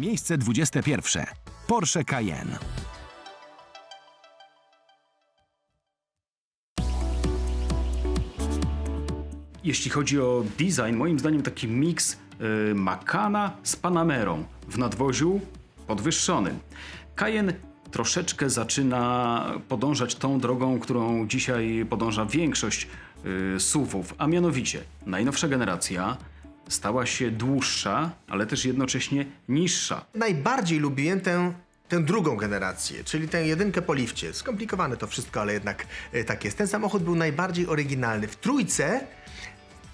Miejsce 21. Porsche Cayenne. Jeśli chodzi o design, moim zdaniem taki miks y, Macana z Panamerą w nadwoziu podwyższonym. Cayenne troszeczkę zaczyna podążać tą drogą, którą dzisiaj podąża większość y, SUV-ów, a mianowicie najnowsza generacja stała się dłuższa, ale też jednocześnie niższa. Najbardziej lubiłem tę, tę drugą generację, czyli tę jedynkę po lifcie. Skomplikowane to wszystko, ale jednak e, tak jest. Ten samochód był najbardziej oryginalny. W trójce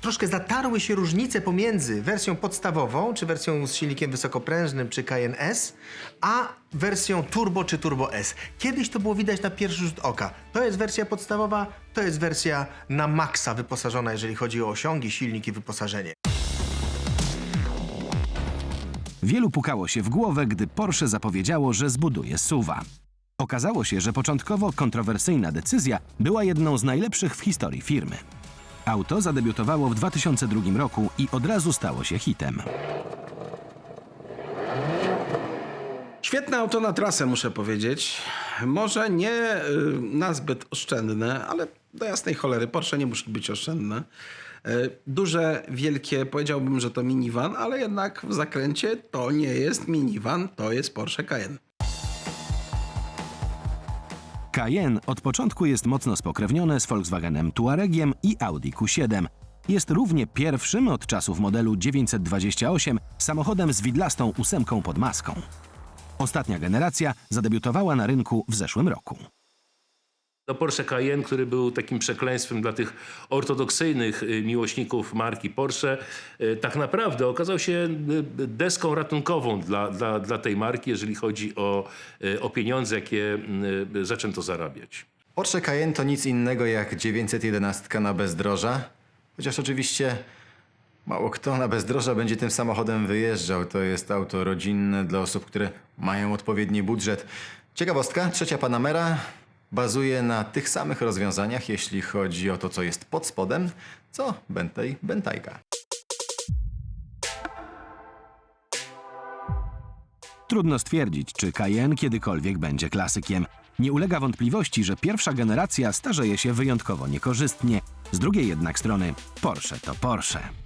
troszkę zatarły się różnice pomiędzy wersją podstawową, czy wersją z silnikiem wysokoprężnym, czy Cayenne S, a wersją Turbo czy Turbo S. Kiedyś to było widać na pierwszy rzut oka. To jest wersja podstawowa, to jest wersja na maksa wyposażona, jeżeli chodzi o osiągi, silnik i wyposażenie. Wielu pukało się w głowę, gdy Porsche zapowiedziało, że zbuduje suwa. Okazało się, że początkowo kontrowersyjna decyzja była jedną z najlepszych w historii firmy. Auto zadebiutowało w 2002 roku i od razu stało się hitem. Świetne auto na trasę, muszę powiedzieć. Może nie y, nazbyt oszczędne, ale do jasnej cholery Porsche nie musi być oszczędne. Y, Duże, wielkie, powiedziałbym, że to minivan, ale jednak w zakręcie to nie jest minivan, to jest Porsche Cayenne. Cayenne od początku jest mocno spokrewnione z Volkswagenem Touaregiem i Audi Q7. Jest równie pierwszym od czasów modelu 928 samochodem z widlastą ósemką pod maską. Ostatnia generacja zadebiutowała na rynku w zeszłym roku. No Porsche Cayenne, który był takim przekleństwem dla tych ortodoksyjnych y, miłośników marki Porsche, y, tak naprawdę okazał się y, deską ratunkową dla, dla, dla tej marki, jeżeli chodzi o, o pieniądze, jakie zaczęto zarabiać. Porsche Cayenne to nic innego jak 911 na bezdroża, chociaż oczywiście mało kto na bezdroża będzie tym samochodem wyjeżdżał. To jest auto rodzinne dla osób, które mają odpowiedni budżet. Ciekawostka, trzecia Panamera bazuje na tych samych rozwiązaniach, jeśli chodzi o to, co jest pod spodem, co Bentley Bentayga. Trudno stwierdzić, czy Cayenne kiedykolwiek będzie klasykiem. Nie ulega wątpliwości, że pierwsza generacja starzeje się wyjątkowo niekorzystnie. Z drugiej jednak strony Porsche to Porsche.